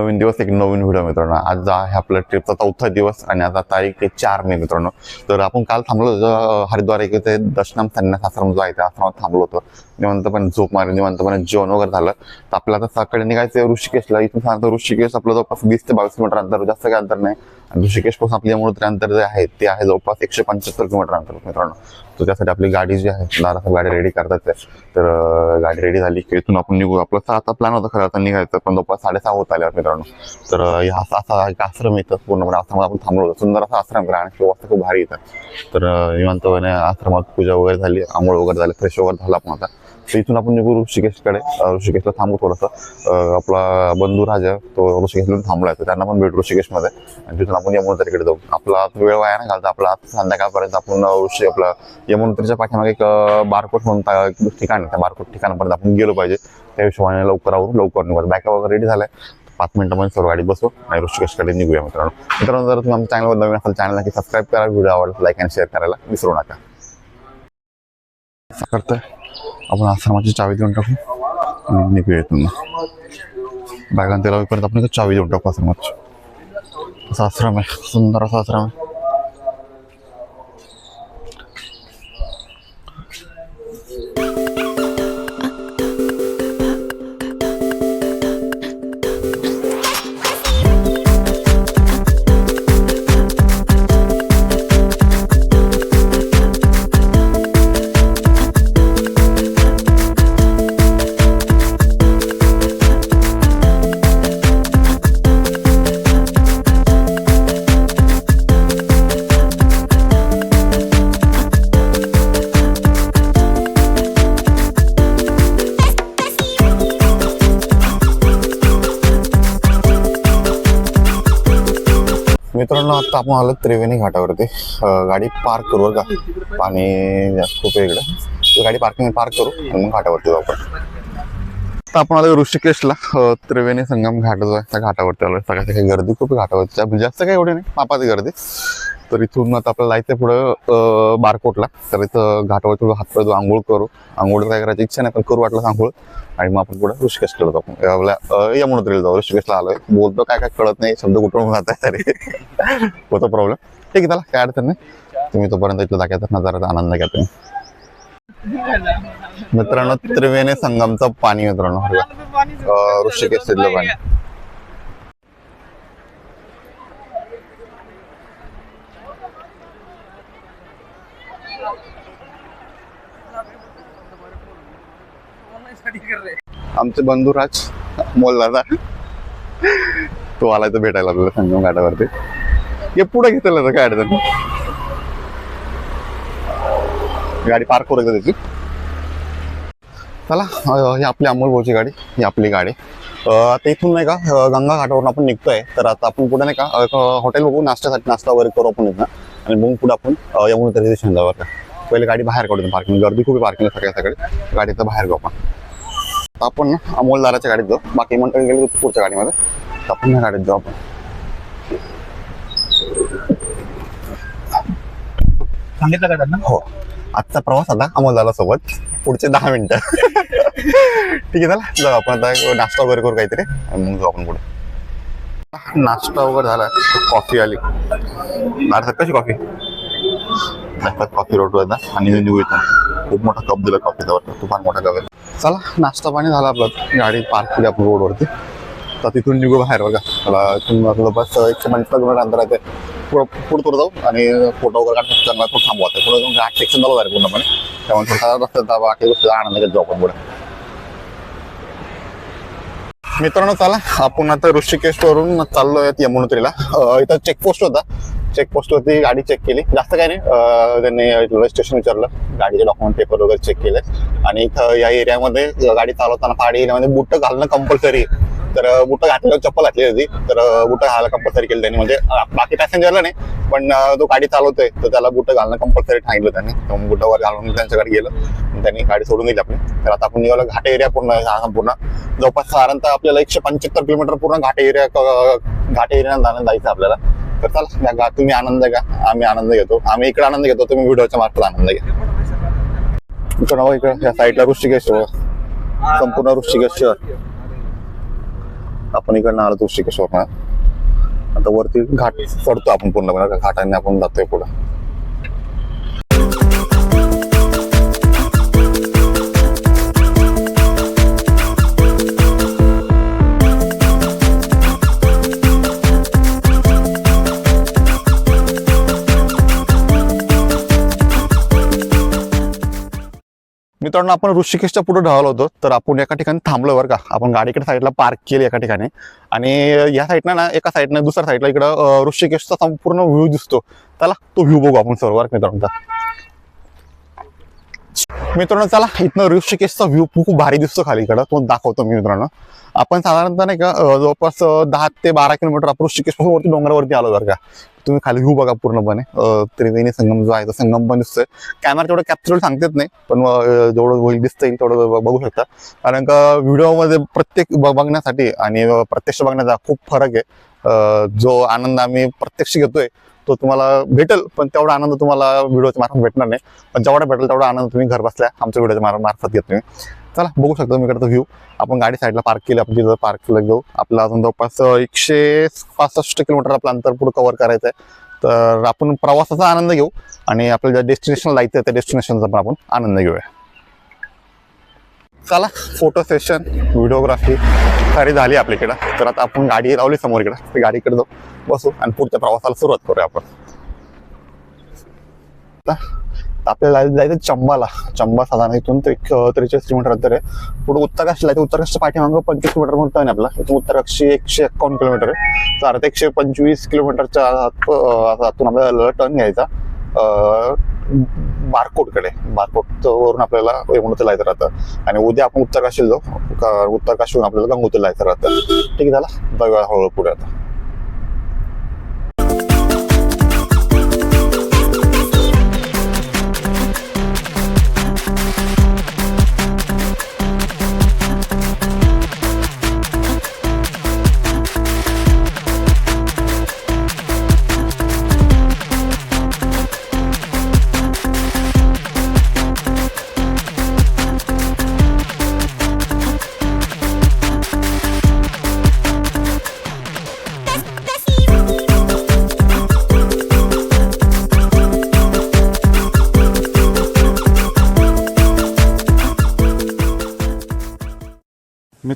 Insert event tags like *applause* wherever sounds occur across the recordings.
mo नवीन दिवस एक नवीन video मित्रांनो. आज आहे आपल्या ट्रिपचा चौथा दिवस आणि आता तारीख ते चार मे मित्रांनो. तर आपण काल थांबलो होतो हरिद्वार एक ते दशनाम संन्यास आश्रम जो आहे त्या आश्रमात थांबलो होतो. निवंतपणे झोप मारली निवंतपणे जेवण वगैरे झालं. तर आपल्याला आता सकाळी निघायचं ऋषिकेशला. इथून सांगतो ऋषिकेश आपलं जवळपास वीस ते बावीस किलोमीटर अंतर जास्त काही अंतर नाही. आणि ऋषिकेशपासून आपल्या मूळ अंतर जे आहे ते आहे जवळपास एकशे पंच्याहत्तर किलोमीटर अंतर मित्रांनो. तर त्यासाठी आपली गाडी जी आहे दारात गाडी रेडी करतात तर गाडी रेडी झाली की इथून आपण निघू आपला सहाचा प्लॅन होता खरं आता निघायचं पण जवळपास साडेसहा होत आल्यावर मित्रांनो. तर अं, ह्या असा असा एक आश्रम येतं पूर्णपणे. आश्रमात आपण थांबलो होतो. सुंदर असा आश्रम आहे. आणि व्यवस्था खूप भारी येतात तर अं, निवांतपणे आश्रमात पूजा वगैरे झाली. आंघोळ वगैरे झाली. फ्रेश वगैरे झाला आपण आता. तर इथून आपण निघू ऋषिकेशकडे. ऋषिकेशला थांबू थोडंसं. आपला बंधू राजा तो ऋषिकेशला थांबलाय तर त्यांना पण भेटू ऋषिकेशमध्ये. आणि तिथून आपण यमुनोत्रीकडे जाऊ. आपला वेळ वाया ना घालता. आपला आज संध्याकाळपर्यंत आपण ऋषी आपला यमुनोत्रीच्या पाठीमागे एक बारकोट म्हणून एक ठिकाण आहे. त्या बारकोट ठिकाणापर्यंत आपण गेलो पाहिजे. त्या हिशोबाने लवकर आवरून लवकर निघू. बॅकअप वगैरे रेडी झालाय. पाच मिनिटामध्ये सर्व गाडी बसू आणि ऋषिकेशकडे निघूया मित्रांनो. मित्रांनो जर तुम्ही आमच्या चॅनलवर नवीन असाल चॅनल नक्की सबस्क्राईब करा. व्हिडिओ आवडला लाईक आणि शेअर करायला विसरू नका. असं करतोय. आपण आश्रमाची चावी देऊन टाकू आणि निघूया तुम्हाला बॅगान त्याला आपण चावी देऊन टाकू आश्रमाची. असा आश्रम आहे. सुंदर असा आश्रम आहे. आपण आलो त्रिवेणी घाटावरती. गाडी पार्क करू का? पाणी जास्त खूप आहे इकडं. गाडी पार्किंग पार्क करू आणि मग घाटावरती जाऊ आपण. आपण आलो ऋषिकेशला. त्रिवेणी संगम घाट जो आहे त्या घाटावरती आलो. सगळ्या काही गर्दी खूप घाटावरती. जास्त काही एवढी नाही. मापाची गर्दी. तर इथून आता आपल्याला जायचं पुढं बारकोटला. तर इथं घाटावर थोडं हातपाय पडतो आंघोळ करू. आंघोळ काय करायची इच्छा नाही पण करू वाटलं आंघोळ. आणि मग आपण पुढे ऋषिकेशकडे जाऊ. आपण आपल्या अं, यमुनोत्रीला जाऊ. ऋषिकेशला आलोय. बोलतो काय काय कळत नाही. शब्द कुठून जात आहे तरी. होतो प्रॉब्लेम ठीक आहे त्याला काय अडचण नाही. तुम्ही तोपर्यंत इथलं जाग्याचा नजाराचा आनंद घ्या तुम्ही. मित्रांनो त्रिवेणी संगमचं पाणी मित्रांनो ऋषिकेश तिथलं पाणी. आमचे बंधुराज मोलदादा. तो आलाय तर भेटायला आपल्याला संगम घाटावरती. हे पुढे घेतलं काय अडचण? गाडी पार्क करू एकदा त्याची. चला ही आपली अमोल भाऊची गाडी ही आपली गाडी. आता इथून नाही का गंगा घाटावरून आपण निघतोय. तर आता आपण पुढे नाही का हॉटेल बघू नाश्त्यासाठी नाश्ता वगैरे करू आपण इथं आणि मग पुढे आपण अं, यमुनोत्री स्टेशन जाऊ का पहिले गाडी बाहेर काढू पार्किंग गर्दी खूप पार्किंग सगळ्या सगळे. तर बाहेर घेऊ आपण. आपण ना अमोलदाराच्या गाडीत जाऊ. बाकी मंडळी गेली पुढच्या गाडीमध्ये. आपण गाडीत जाऊ आपण. सांगितलं का त्यांना? हो. आजचा प्रवास आता अमोलदारा सोबत. पुढचे दहा मिनिटं. ठीक आहे चला. जाऊ आपण आता नाश्ता वगैरे करू काहीतरी. मग जाऊ आपण पुढे. नाश्ता वगैरे झाला. कॉफी आली. नाश्ता कशी कॉफी? नाश्ता कॉफी रोट आता आणि खूप मोठा कप दिला कॉफीचा. वरती तुफान मोठा कप आहे. चला नाश्ता पाणी झाला आपलं. गाडी पार्क केली आपण रोडवरती तर तिथून निघू बाहेर बघा. मला इथून आपलं बस एकशे पंचवीस किलोमीटर अंतर आहे. ते पुढं पुढं थोडं जाऊ आणि फोटो वगैरे काढून चांगला थोडं थांबवा पुढे जाऊन घाट सेक्शन झालं जाईल पूर्णपणे. त्यामुळे थोडा रस्त्यात बाकी गोष्टी आनंद घेत जाऊ आपण पुढे. मित्रांनो चला आपण आता ऋषिकेश वरून चाललोय यमुनोत्रीला. इथं चेकपोस्ट होता. चेकपोस्ट वरती गाडी चेक केली. जास्त काही नाही. त्यांनी त्यांनी रजिस्ट्रेशन विचारलं. गाडीचे डॉक्युमेंट पेपर वगैरे चेक केले. आणि इथं या एरियामध्ये गाडी चालवताना पहाडी एरियामध्ये बुट घालणं कंपल्सरी तर बुट घातल्यावर चप्पल घातली होती. तर बुट घालायला कंपल्सरी केलं त्यांनी. म्हणजे बाकी पॅसेंजरला नाही. पण तो गाडी चालवतोय. तर त्याला बुट घालणं कंपल्सरी सांगितलं त्यांनी. तर बुट घालून त्यांच्याकडे गेलं. त्यांनी गाडी सोडून दिली आपली. तर आता आपण निघालो घाट एरिया पूर्ण पूर्ण. जवळपास साधारणतः आपल्याला एकशे पंच्याहत्तर किलोमीटर पूर्ण घाट एरिया घाट एरिया जाणं जायचं आपल्याला. तर चला गा- तुम्ही आनंद घ्या. आम्ही आनंद घेतो. आम्ही इकडे आनंद घेतो तुम्ही व्हिडिओच्या मार्फत आनंद घ्या. इकडं इकडं या साईडला ऋषिकेश संपूर्ण ऋषिकेश्वर आपण इकडनं आलो ऋषिकेश्वर आता वरती घाट चढतो आपण पूर्ण घाटाने आपण जातोय पुढं. मित्रांनो आपण ऋषिकेशच्या पुढे ढळलो होतो तर आपण एका ठिकाणी थांबलो बरं का. आपण गाडीकडे साईडला पार्क केली एका ठिकाणी. आणि या साईडनं ना एका साईडनं दुसऱ्या साईडला इकडं ऋषिकेशचा संपूर्ण व्ह्यू दिसतो. त्याला तो व्ह्यू बघू आपण सर्व मित्रांनो? मित्रांनो चला इथनं ऋषिकेशचा व्ह्यू खूप भारी दिसतो खालीकडं तो दाखवतो मी मित्रांनो. आपण साधारणतः नाही का जवळपास दहा ते बारा किलोमीटर आपण ऋषिकेशपासून वरती डोंगरावरती आलो जर का. तुम्ही खाली व्ह्यू बघा पूर्णपणे. त्रिवेणी संगम जो आहे तो संगम पण दिसतोय. कॅमेरा तेवढं कॅप्चर सांगतेच नाही पण जेवढं होईल दिसतं येईल तेवढं बघू शकता. कारण का व्हिडिओमध्ये प्रत्येक बघण्यासाठी आणि प्रत्यक्ष बघण्याचा खूप फरक आहे. जो आनंद आम्ही प्रत्यक्ष घेतोय तो तुम्हाला भेटेल पण तेवढा आनंद तुम्हाला व्हिडिओच्या मार्फत भेटणार नाही. पण जेवढा भेटेल तेवढा आनंद तुम्ही घर बसल्या आमच्या व्हिडिओच्या मार- मार्फत घेत तुम्ही. चला बघू शकता तुम्ही इकडचा व्ह्यू आपण गाडी साईडला पार्क केली आपण तिथं पार्कला जाऊ. आपला अजून जवळपास एकशे पासष्ट किलोमीटर आपलं अंतर पुढे कव्हर करायचं आहे. तर आपण प्रवासाचा आनंद घेऊ आणि आपल्या ज्या डेस्टिनेशन जायचं आहे त्या डेस्टिनेशनचा पण आपण आनंद घेऊया. चला फोटो सेशन व्हिडिओग्राफी सारी झाली आपल्याकडं तर आता आपण गाडी लावली समोर इकडं. ते गाडीकडे जाऊ बसू आणि पुढच्या प्रवासाला सुरुवात करूया आपण. आपल्याला जायचं चंबाला. चंबा साधारण इथून ते त्रेचाळीस किलोमीटर अंतर आहे. पुढे उत्तरकाशला जायचं उत्तरकाशच्या पाठीमागं पंचवीस किलोमीटर म्हणतो आहे आपला. इथून उत्तराकाशी एकशे एकावन्न किलोमीटर आहे. तर अर्धा एकशे पंचवीस किलोमीटरच्या आत- आतून आपल्याला टर्न घ्यायचा. बारकोटकडे. बारकोट वरून आपल्याला यमुनाला जायचं राहतं. आणि उद्या आपण उत्तरकाशीला जाऊ. का- उत्तरकाशीहून आपल्याला गंगोतीला जायचं राहतं. ठीक आहे झाला? जाऊया हळूहळू पुढे आता.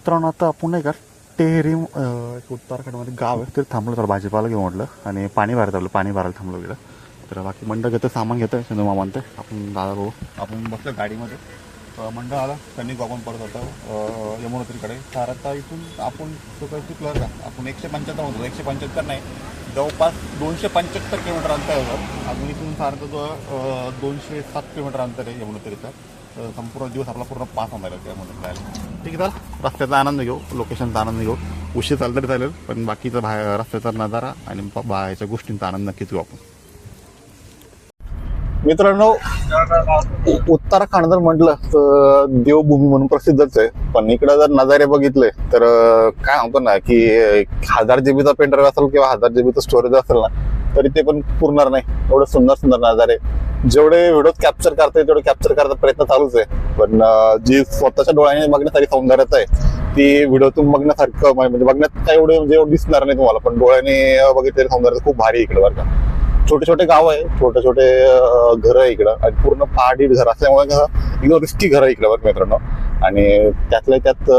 मित्रांनो आता आपण नाही का टेहरी एक उत्तराखंडमध्ये गाव आहे. तिथे थांबलो तर भाजीपाला घेऊन म्हटलं आणि पाणी भरायचं थांबलं पाणी भरायला थांबलो गेलं तर बाकी मंडळ घेतं सामान घेतं चंदू मामा म्हणते आपण दादा भाऊ आपण बसलो गाडीमध्ये. मंडळाला मंडळ आला त्यांनी आपण परत होतं यमुनोत्रीकडे. तर आता इथून आपण सकाळी चुकलं का आपण एकशे पंच्याहत्तर होतो. एकशे पंच्याहत्तर नाही जवळपास दोनशे पंच्याहत्तर किलोमीटर अंतर होतं. अजून इथून सारखं जो दोनशे सात किलोमीटर अंतर आहे यमुनोत्रीचं. संपूर्ण दिवस आपला पूर्ण पास होणार आहे त्यामध्ये जायला ठीक आहे चाल रस्त्याचा आनंद घेऊ लोकेशनचा आनंद घेऊ. उशीर चाललं तरी चालेल पण बाकीचा बाहेर रस्त्याचा नजारा आणि बाहेरच्या गोष्टींचा आनंद नक्कीच घेऊ आपण. मित्रांनो उत्तराखंड जर म्हटलं तर देवभूमी म्हणून प्रसिद्धच आहे. पण इकडे जर नजारे बघितले तर काय म्हणतो ना की हजार जीबीचा पेंटर असेल किंवा हजार जीबीचा स्टोरेज असेल ना तरी ते पण पुरणार नाही. एवढं सुंदर सुंदर नजारे. जेवढे व्हिडिओ कॅप्चर करता येईल तेवढे कॅप्चर करायचा प्रयत्न चालूच आहे. पण जी स्वतःच्या डोळ्याने बघण्यासारखी सौंदर्यता आहे ती व्हिडिओतून बघण्यासारखं म्हणजे बघण्यात काय एवढे म्हणजे दिसणार नाही तुम्हाला पण डोळ्याने बघितलेलं सौंदर्य खूप भारी इकडे बरं का. छोटे छोटे गाव आहे छोटे छोटे घर आहे इकडं आणि पूर्ण पहाडी घर असल्यामुळे कसं एकदम रिस्की घर आहे इकडं बघ मित्रांनो. आणि त्यातल्या त्यात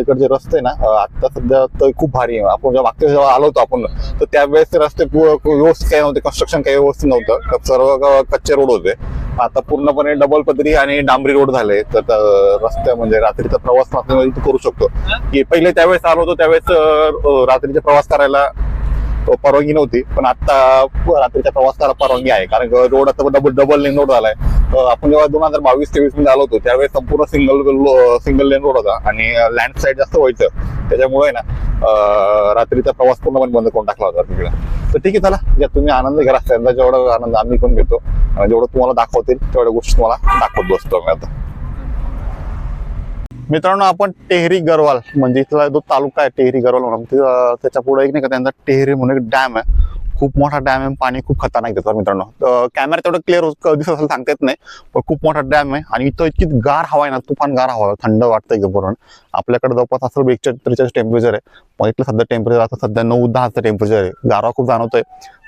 इकडचे रस्ते ना आता सध्या तर खूप भारी आहे. आपण जेव्हा मागच्या जेव्हा आलो होतो आपण तर त्यावेळेस ते रस्ते व्यवस्थित काही नव्हते कन्स्ट्रक्शन काही व्यवस्थित नव्हतं. सर्व कच्चे रोड होते. आता पूर्णपणे डबल पदरी आणि डांबरी रोड झाले. तर रस्त्या म्हणजे रात्रीचा प्रवास करू शकतो. की पहिले त्यावेळेस आलो होतो त्यावेळेस रात्रीचा प्रवास करायला परवानगी नव्हती. पण आता रात्रीचा प्रवास करायला परवानगी आहे. कारण रोड आता डबल डबल लेन रोड झालाय. आपण जेव्हा दोन हजार बावीस तेवीसमध्ये आलो होतो त्यावेळेस संपूर्ण सिंगल सिंगल लेन रोड होता. आणि लँड साईड जास्त व्हायचं. त्याच्यामुळे ना रात्रीचा प्रवास पूर्णपणे बंद करून टाकला होता तिकडे. तर ठीक आहे चला. ज्या तुम्ही आनंद घ्या. त्यांचा जेवढा आनंद आम्ही पण घेतो. आणि जेवढं तुम्हाला दाखवतील तेवढ्या गोष्टी तुम्हाला दाखवत बसतो मी आता. मित्रांनो आपण टेहरी गरवाल म्हणजे इथला जो तालुका आहे टेहरी गरवाल म्हणून त्याच्या पुढे एक नाही का त्यांचा टेहरी म्हणून एक डॅम आहे. खूप मोठा डॅम आहे पाणी खूप खतरनाक देतो मित्रांनो. कॅमेरा तेवढं क्लिअर दिसत असेल सांगता येत नाही पण खूप मोठा डॅम आहे आणि इथं इतकी गार हवा आहे ना तुफान गार हवा थंड वाटतं एकदम पूर्ण. आपल्याकडे जवळपास असं बेचाळीस त्रेचाळीस टेम्परेचर आहे. पण इथलं सध्या टेम्परेचर आता सध्या नऊ दहाचं टेम्परेचर आहे. गारवा खूप जाणवतोय.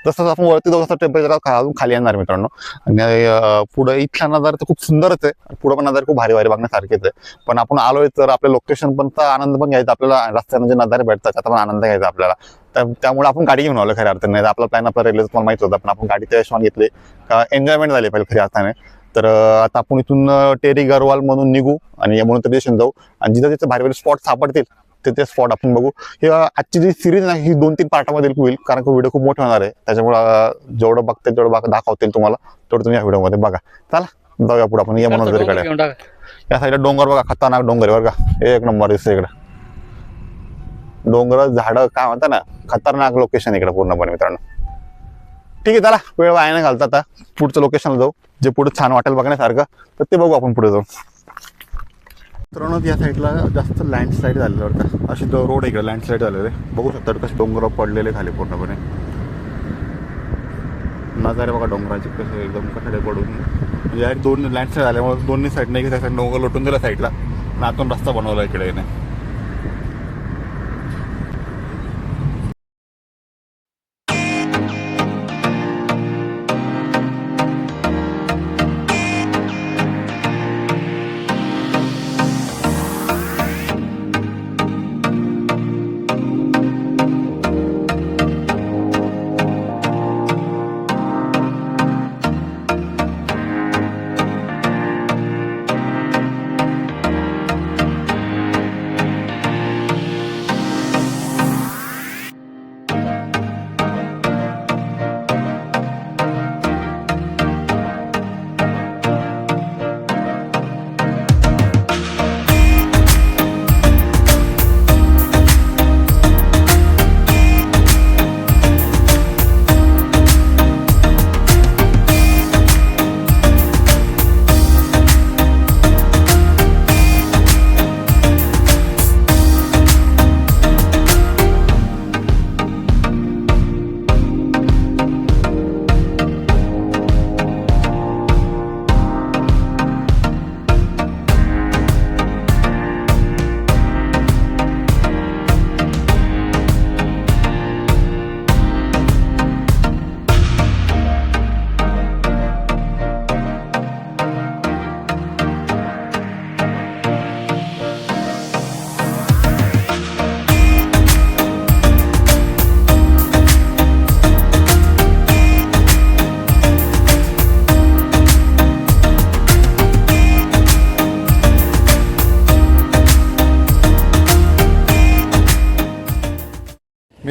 जसं आपण वरती जाऊ तसं टेम्परेचर अजून खाली येणार मित्रांनो. आणि पुढे इथला नजारा तर खूप सुंदरच आहे. पुढे पण नजारे खूप भारी भारी बघण्यासारखेच आहे पण आपण आलोय तर आपल्या लोकेशन पण तर आनंद पण घ्यायचा. आपल्याला रस्त्याने जे नजारे भेटतात त्याचा पण आनंद घ्यायचा आपल्याला. तर त्यामुळे आपण गाडी घेऊन आलो खऱ्या अर्थाने. नाही तर आपला प्लॅन आपला रेल्वे तुम्हाला माहीत होता पण आपण गाडी त्या हिशोबाने घेतली. का एन्जॉयमेंट झाली पाहिजे खऱ्या अर्थाने. तर आता आपण इथून टेरी गरवाल म्हणून निघू आणि म्हणून स्टेशन जाऊ. आणि जिथं तिथं भारी भारी स्पॉट सापडतील ते ते स्पॉट आपण बघू. हे आजची जी सिरीज आहे ही दोन तीन पार्टामध्ये होईल कारण की व्हिडिओ खूप मोठे होणार आहे. त्याच्यामुळे जेवढं बघते तेवढं बघ दाखवतील तुम्हाला. तेवढं तुम्ही या व्हिडिओमध्ये बघा. चला जाऊया पुढे आपण. या मनोजरीकडे. या साईडला डोंगर बघा खतरनाक डोंगर का. एक नंबर दिसतं इकडे. डोंगर झाडं काय म्हणतात ना खतरनाक लोकेशन इकडे पूर्णपणे मित्रांनो. ठीक आहे चला. वेळ वाया नाही घालता आता पुढचं लोकेशनला जाऊ. जे पुढे छान वाटेल बघण्यासारखं तर ते बघू आपण पुढे जाऊ मित्रांनो या साईडला जास्त लँडस्लाईड झालेलं बरं असे अशी तो रोड इकडे लँडस्लाईड झालेले बघू शकता कसे डोंगर पडलेले खाली पूर्णपणे. नजारे बघा डोंगराचे कसे एकदम कठडे पडून. या दोन लँडस्लाईड झाल्यामुळे दोन्ही साईडने एक साईड डोंगर लोटून दिला साईडला. आणि आतून रस्ता बनवला इकडे नाही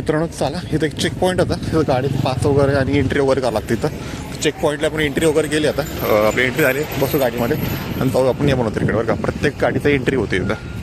मित्रांनो चला इथं एक चेक पॉईंट होता तिथं गाडी पास वगैरे आणि एंट्री वगैरे करावं लागते इथं. चेक पॉईंटला आपण एंट्री वगैरे केली आता. आपली एंट्री झाली बसू गाडीमध्ये. आणि जाऊ आपण या म्हणतो तिकडे बरं का. प्रत्येक गाडीचं एंट्री होते इथं.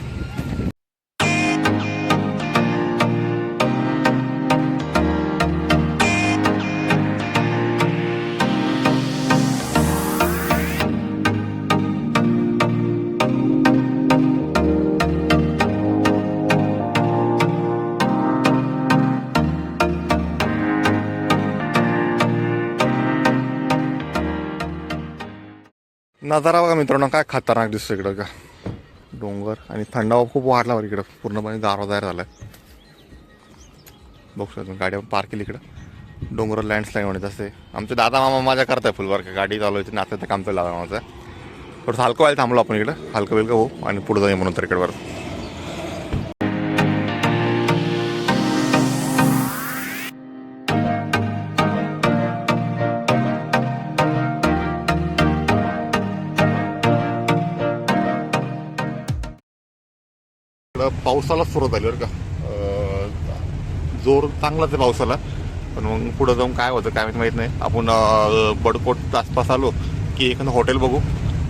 नजारा बघा मित्रांनो काय खतरनाक दिसतो इकडं का डोंगर आणि थंडावा खूप वाढला बरं इकडं. पूर्णपणे गारवा तयार आहे बघू शकतो गाडी पार्क केली इकडं. डोंगर लँडस्लाईड म्हणत असते आमचे दादा मामा माझ्या करताय फुलबार का. गाडी चालवायची नात्याचं काम चालू दादा मामाचं. थोडंसं हलकं व्हायला थांबलो आपण इकडं. हलकं बिलकं हो आणि पुढे जाऊ म्हणून तर इकडे बरं. पावसाला सुरुवात झाली बरं का. जोर चांगलाच आहे पावसाला. पण मग पुढं जाऊन काय होतं काय माहिती नाही. आपण बडकोट आसपास आलो की एखादं हॉटेल बघू.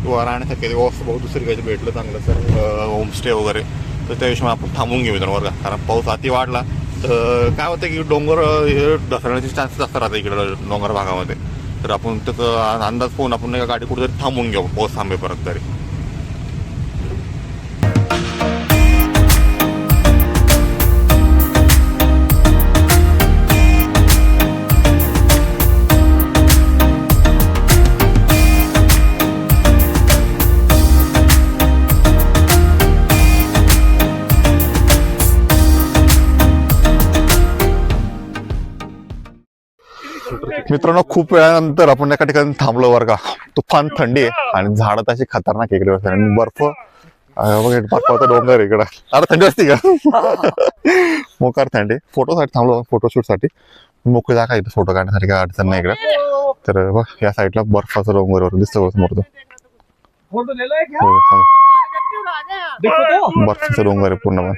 किंवा राहण्यासाठी व्यवस्था बघू. दुसरी काही भेटलं चांगलं सर होमस्टे वगैरे. तर त्या हिशोबाने आपण थांबून घेऊ मित्रांनो बरं का. कारण पाऊस अति वाढला. तर काय होतं की डोंगर हे ढसरण्याचे चान्सेस जास्त राहतात इकडं डोंगर भागामध्ये. तर आपण त्याचा अंदाज पाहून आपण गाडी कुठेतरी थांबून घेऊ. पाऊस थांबेपर्यंत तरी. मित्रांनो खूप वेळानंतर आपण एका ठिकाणी थांबलो बरं का. तुफान थंडी आहे आणि झाडं तशी खतरनाक इकडे बसले आणि बर्फ. बर्फाचा डोंगर आहे इकडं. अरे थंडी असते का? *laughs* मोकार थंडी. फोटोसाठी थांबलो फोटोशूटसाठी मोकळी जागा इथं फोटो काढण्यासाठी काय अडचण नाही इकडे. तर बघ या साईडला बर्फाचा डोंगर वर दिसतो समोर. तो हो, बर्फाचा डोंगर आहे पूर्ण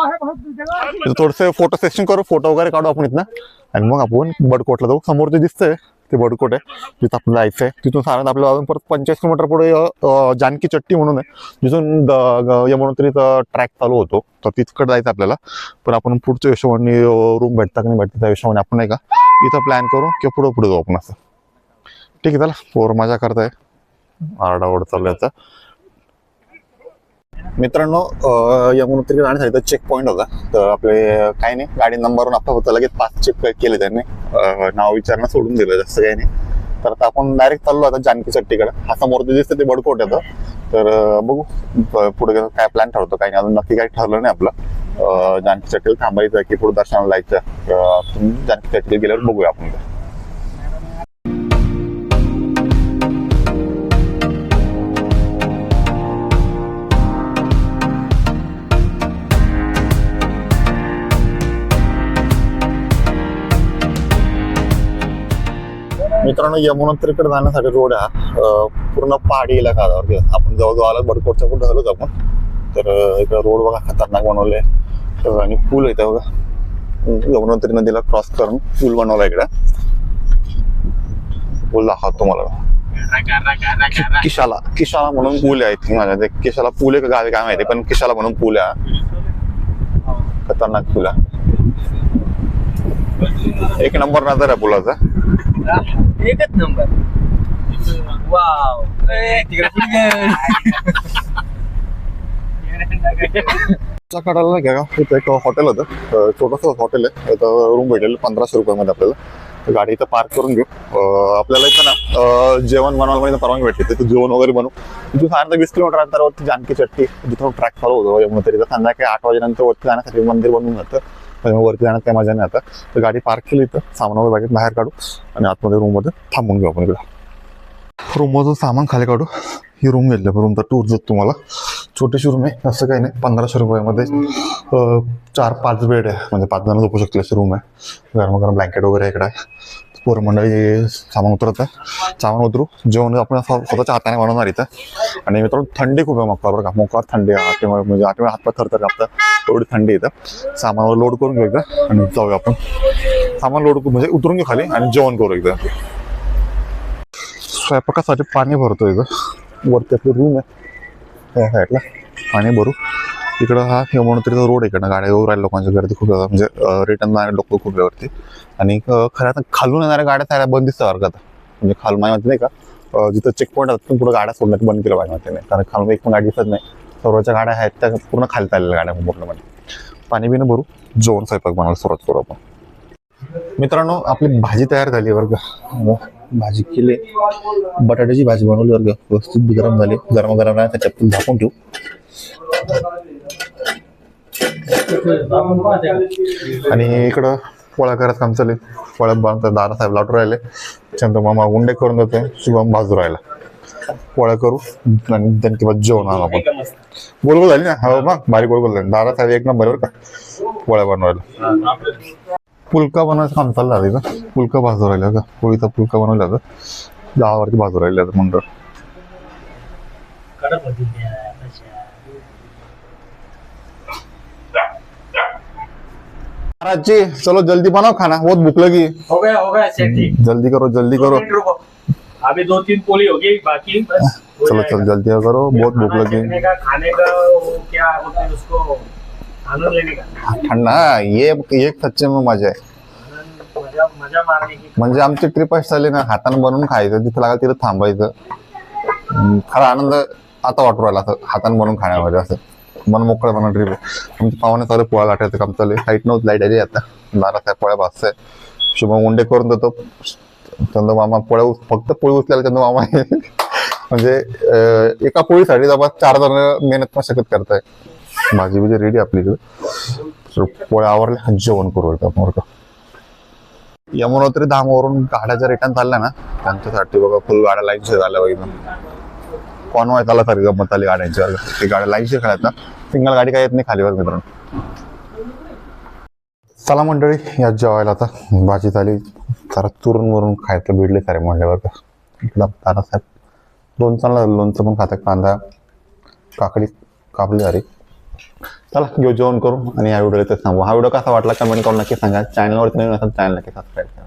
है जगह. थोडसे फोटो सेक्शन करू फोटो वगैरे काढू आपण इथनं. आणि मग आपण बडकोटला जाऊ. समोर जे दिसतंय ते बडकोट आहे. जिथं आपलं जायचं आहे तिथून साधारण आपल्याला अजून परत पंचेचाळीस किलोमीटर पुढे जानकी चट्टी म्हणून आहे. जिथून द- ग- यमुनोत्रीचा ट्रॅक चालू होतो. तर तिथकडे जायचं आपल्याला. पण आपण पुढच्या हिशोबाने रूम भेटता की नाही भेटतं त्या हिशोबाने आपण नाही का इथं प्लॅन करू किंवा पुढे पुढे जाऊ आपण असं. ठीक आहे चला. पोर मजा करताय. आरडाओरड चालू आहे आता. मित्रांनो अं, यमुनोत्रीकडे जाण्यासाठी चेक पॉईंट होता. तर आपले काही नाही गाडी नंबरवरून आपण होतं लगेच पाच चेक केले त्यांनी. नाव विचारणं सोडून दिलं जास्त काही नाही. तर आता आपण डायरेक्ट चाललो आता जानकी चट्टीकडे हा समोर दिसतं ते बडकोट येतं. तर बघू पुढे काय प्लॅन ठरवतो काही नाही. अजून नक्की काही ठरलं नाही आपलं. जानकी चट्टीला थांबायचं की पुढे दर्शनाला जायचं जानकी चट्टीला गेल्यावर बघूया आपण. मित्रांनो यमुनोत्रीकडे जाण्यासाठी रोड हा. पूर्ण पहाडी इलाका आहे. आपण जवळजवळ आलो बडकोटच्या कुठं झालोच आपण. तर इकडे रोड बघा खतरनाक बनवले आणि पूल आहे बघा. यमुनोत्री नदीला क्रॉस करून पूल बनवला इकडे. पूल दाखवतो तुम्हाला. किशाला किशाला म्हणून पूल आहे माझ्या ते किशाला पूल आहे का गावी काय माहिती पण किशाला म्हणून पूल आहे खतरनाक पूल आहे. एक नंबर नजर आहे पुलाचा. एकच नंबर. वाव. तिकडे च्या कडाला घ्या इथं एक हॉटेल होतं. छोटंसं हॉटेल आहे. इथं रूम भेटेल पंधराशे रुपयामध्ये आपल्याला. गाडी इथं पार्क करून घेऊ. आपल्याला इथं ना जेवण बनवायला म्हणजे परवानगी भेटते तिथं जेवण वगैरे बनवू. तिथून साधारणतः वीस किलोमीटर अंतरावरती जानकी चट्टी. जिथून ट्रॅक चालू होतो. तरी. संध्याकाळी आठ वाजेनंतर वरती जाण्यासाठी मंदिर बनवून जातं. त्यामुळे वरती जाण्यात काही मजा नाही आता. तर गाडी पार्क केली इथं सामान वगैरे बाहेर काढू आणि आतमध्ये रूममध्ये थांबून घेऊ आपण इकडं. रूममधून सामान खाली काढू. ही रूम घेतली रूमचा टूर जात तुम्हाला. छोटीशी रूम आहे असं काही नाही. पंधराशे रुपयामध्ये चार पाच बेड आहे. म्हणजे पाच जण झोपू शकतील अशी रूम आहे. गरम गरम ब्लँकेट वगैरे इकडे आहे. पोर मंडळी सामान उतरत आहे सामान उतरू. जेवण आपण स्वतःच्या हाताने बनवणार इथं. आणि मित्रांनो थंडी खूप आहे मोकार बरं का मोकार थंडी आहे. आठवडे म्हणजे आठवडे हातपाय थरथर कापतं. एवढी थंडी इथं. सामानावर लोड करून घेऊ एकदा आणि जाऊया आपण. सामान लोड म्हणजे उतरून घेऊ खाली आणि जेवण करू एकदा स्वयंपाकासाठी पाणी भरतो इथं. वरती आपली रूम आहे. या साईडला पाणी भरू. इकडं हा यमुनोत्रीचा रोड आहे इकडनं. गाड्या येऊ राहिले लोकांच्या गर्दी खूप म्हणजे रिटर्न जाणारे लोक खूप आहे वरती. आणि खरं तर खालून येणाऱ्या गाड्या साऱ्या बंद दिसतात वर्गात. म्हणजे खालून माझ्या माहिती नाही का जिथं चेक पॉईंट असतात पुढे गाड्या सोडण्यात बंद केलं माझ्या माहिती नाही. कारण खालून एक पण गाडी दिसत नाही. सर्वच्या गाड्या आहेत त्या पूर्ण खाली चाललेल्या गाड्या पूर्णपणे. पाणी बिणं भरू जेवण स्वयंपाक बनवायला सुरुवात करू आपण. मित्रांनो आपली भाजी तयार झाली वर्ग. भाजी केली. बटाट्याची भाजी बनवली वर्ग. व्यवस्थित गरम झाली. गरम गरम आहे त्याच्यात झाकून ठेवू. आणि इकडं पोळ्या करत काम चालले पोळ्यात पोळ्या बनतात दादासाहेब लाटू राहिले. चंद्र मामा उंडे करून देतोय. शुभम भाजू राहिला. पोळ्या करू आणि त्यांनी किंवा जेवण आणू आपण. गोलगोल झाली ना? हो मग बारीक गोलगोल झाली. दादासाहेब एक नंबर बरं का. पोळ्या बनवायला. पुलका बनवायचं काम चाललं आधी तिथं पुलका भाजू राहिला का पोळीचा पुलका बनवला होता दहावरती भाजू राहिले आता मंडळ. महाराज जी चलो जल्दी बनाओ खाना बहुत भूख लगी। हो गया हो गया ठीक। जल्दी करो जल्दी करो। अभी दो तीन पोली होगी बाकी बस चलो चलो जल्दी करो बहुत भूख लगी। खाने का क्या बोलते हैं उसको आनंद लेने का। ठंडा हाँ, ये ये सच्चे में मज़ा आहे की। म्हणजे आमची ट्रिप अशी ना हाताने बनवून खायचं जिथं लागेल तिथं थांबायचं. हम्म, खरा आनंद आता वाटू राहिला हाताने बनवून खाण्यामध्ये असं. मन मोकळं बनवून ट्रिप आमच्या पाहुणे चालू पोळ्या लाटायचं काम चालू लाइट नव्हतं लाइट आली आता. दारात पोळ्या भाजताय. शुभम उंडे करून देतो. चंद्र मामा पोळ्या उच- फक्त पोळी उचलायला चंद मामा आहे. म्हणजे एका पोळीसाठी जवळ चार जण मेहनत पण शकत करताय. भाजी बिजी रेडी आपली इकडे. पोळ्या आवरल्या जेवण करू आता आपण का. यमुनोत्री धामावरून गाड्या जर रिटर्न चालल्या ना? त्यांच्यासाठी बघा फुल गाड्या लाईनशी झाल्या बघितलं कोण व्हायचं आला तरी गंमत आली गाड्यांची. ती गाड्या लाईनशी खेळायचा सिंगल गाडी काय येत नाही खालीवर मित्रांनो. चला मंडळी या जेवायला आता. भाजी झाली जरा चुरून वरून खायचं भिडले सारे म्हणल्यावर का. साहेब. तारासाहेब लोणचं लोणचं पण खातात कांदा काकडी कापली अरे चला घेऊ जेवण करू आणि या व्हिडिओला ते सांगू हा व्हिडिओ कसा वाटला कमेंट करून नक्की सांगा. चॅनलवरती नवीन असेल चॅनल नक्की सबस्क्राईब करा.